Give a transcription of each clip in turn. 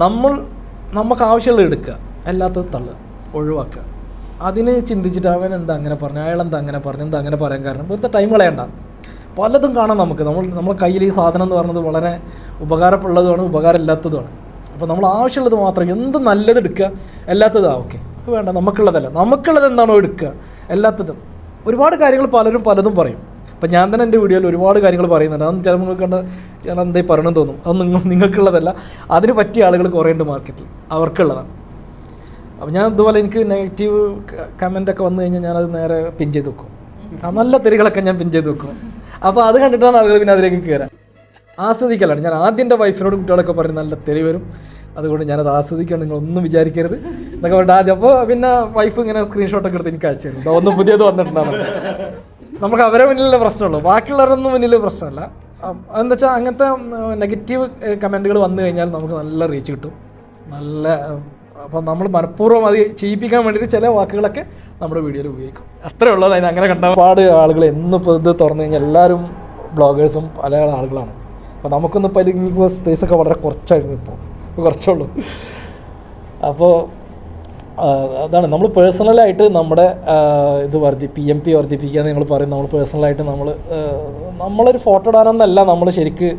നമ്മൾ നമുക്ക് ആവശ്യമുള്ള എടുക്കുക. അല്ലാത്തത് തള്ളുക ഒഴിവാക്കുക. അതിന് ചിന്തിച്ചിട്ട് അവൻ എന്താ അങ്ങനെ പറഞ്ഞു അയാൾ എന്താ അങ്ങനെ പറഞ്ഞു എന്താ അങ്ങനെ പറയാൻ കാരണം? വെറുതെ ടൈം കളയണ്ട. പലതും കാണാം നമുക്ക്. നമ്മൾ നമ്മുടെ കയ്യിൽ ഈ സാധനം എന്ന് പറയുന്നത് വളരെ ഉപകാരമുള്ളതുമാണ് ഉപകാരമില്ലാത്തതുമാണ്. അപ്പോൾ നമ്മൾ ആവശ്യമുള്ളത് മാത്രം എന്ത് നല്ലത് എടുക്കുക? അല്ലാത്തതാ ഓക്കെ വേണ്ട നമുക്കുള്ളതല്ല. നമുക്കുള്ളത് എന്താണോ എടുക്കുക? അല്ലാത്തതും. ഒരുപാട് കാര്യങ്ങൾ പലരും പലതും പറയും. അപ്പം ഞാൻ തന്നെ എന്റെ വീഡിയോയിൽ ഒരുപാട് കാര്യങ്ങൾ പറയുന്നുണ്ട്. അതൊന്നും ചിലപ്പോൾ നിങ്ങൾക്ക് കണ്ട ഞാൻ എന്തേ പറയണമെന്ന് തോന്നും. അത് നിങ്ങൾ നിങ്ങൾക്കുള്ളതല്ല. അതിന് പറ്റിയ ആളുകൾ കുറേ ഉണ്ട് മാർക്കറ്റിൽ അവർക്കുള്ളതാണ്. അപ്പോൾ ഞാൻ ഇതുപോലെ എനിക്ക് നെഗറ്റീവ് കമന്റൊക്കെ വന്നു കഴിഞ്ഞാൽ ഞാനത് നേരെ പിൻ ചെയ്ത് വെക്കും. നല്ല തെറികളൊക്കെ ഞാൻ പിൻ ചെയ്ത് വെക്കും. അപ്പോൾ അത് കണ്ടിട്ടാണ് ആളുകൾ പിന്നെ അതിലേക്ക് കയറാൻ ആസ്വദിക്കലാണ്. ഞാൻ ആദ്യം എന്റെ വൈഫിനോട് കുട്ടികളൊക്കെ പറഞ്ഞ് നല്ല തെറി വരും. അതുകൊണ്ട് ഞാനത് ആസ്വദിക്കണം നിങ്ങളൊന്നും വിചാരിക്കരുത്. എന്നൊക്കെ പറഞ്ഞിട്ട് ആദ്യം അപ്പോൾ പിന്നെ വൈഫ് ഇങ്ങനെ സ്ക്രീൻഷോട്ടൊക്കെ എടുത്ത് എനിക്ക് അയച്ചു തരും "ദാ ഒന്ന് പുതിയത് വന്നിട്ടുണ്ടാവും നമുക്ക് അവരെ മുന്നിലുള്ള പ്രശ്നമുള്ളൂ. ബാക്കിയുള്ളവരൊന്നും മുന്നിൽ പ്രശ്നമല്ല. അതെന്താ വെച്ചാൽ അങ്ങനത്തെ നെഗറ്റീവ് കമന്റുകൾ വന്നു കഴിഞ്ഞാൽ നമുക്ക് നല്ല റീച്ച് കിട്ടും. നല്ല അപ്പം നമ്മൾ മനഃപൂർവം അത് ചെയ്യിപ്പിക്കാൻ വേണ്ടിയിട്ട് ചില വാക്കുകളൊക്കെ നമ്മുടെ വീഡിയോയിൽ ഉപയോഗിക്കും. അത്രേ ഉള്ളത് അതിന് അങ്ങനെ കണ്ട ഒരുപാട് ആളുകൾ എന്നിപ്പോൾ ഇത് തുറന്നു കഴിഞ്ഞാൽ എല്ലാവരും ബ്ലോഗേഴ്സും പല ആളുകളാണ്. അപ്പോൾ നമുക്കൊന്ന് സ്പേസൊക്കെ സ്പേസ് ഒക്കെ വളരെ കുറച്ചായിരുന്നു ഇപ്പോൾ ഇപ്പോൾ കുറച്ചേ അപ്പോൾ അതാണ്. നമ്മൾ പേഴ്സണലായിട്ട് നമ്മുടെ ഇത് വർദ്ധി പി എം പി വർദ്ധിപ്പിക്കുക എന്ന് നിങ്ങൾ പറയും നമ്മൾ പേഴ്സണലായിട്ട് നമ്മൾ നമ്മളൊരു ഫോട്ടോ ഇടാനൊന്നല്ല നമ്മൾ ശരിക്ക്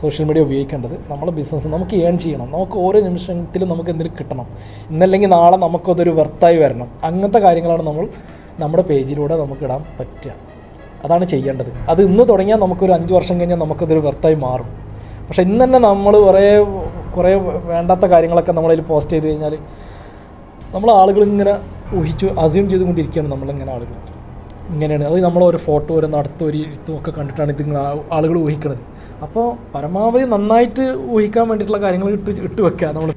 സോഷ്യൽ മീഡിയ ഉപയോഗിക്കേണ്ടത്. നമ്മൾ ബിസിനസ് നമുക്ക് ഏൺ ചെയ്യണം. നമുക്ക് ഓരോ നിമിഷത്തിലും നമുക്ക് എന്തെങ്കിലും കിട്ടണം. ഇന്നല്ലെങ്കിൽ നാളെ നമുക്കതൊരു വെർത്തായി വരണം. അങ്ങനത്തെ കാര്യങ്ങളാണ് നമ്മൾ നമ്മുടെ പേജിലൂടെ നമുക്ക് ഇടാൻ പറ്റുക. അതാണ് ചെയ്യേണ്ടത്. അത് ഇന്ന് തുടങ്ങിയാൽ നമുക്കൊരു അഞ്ച് വർഷം കഴിഞ്ഞാൽ നമുക്കതൊരു വെർത്തായി മാറും. പക്ഷേ ഇന്ന് തന്നെ നമ്മൾ കുറേ കുറേ വേണ്ടാത്ത കാര്യങ്ങളൊക്കെ നമ്മളതിൽ പോസ്റ്റ് ചെയ്ത് കഴിഞ്ഞാൽ നമ്മൾ ആളുകൾ ഇങ്ങനെ ഊഹിച്ചു അസ്യൂം ചെയ്തുകൊണ്ടിരിക്കുകയാണ് നമ്മളിങ്ങനെ ആളുകൾ. ഇങ്ങനെയാണ്. അത് നമ്മൾ ഒരു ഫോട്ടോ ഒരു നടത്തും ഒരു ഇരുത്തും ഒക്കെ കണ്ടിട്ടാണ് ഇത് ആളുകൾ ഊഹിക്കുന്നത് അപ്പോൾ പരമാവധി നന്നായിട്ട് ഊഹിക്കാൻ വേണ്ടിയിട്ടുള്ള കാര്യങ്ങൾ ഇട്ട് ഇട്ട് വെക്കുക. നമ്മൾ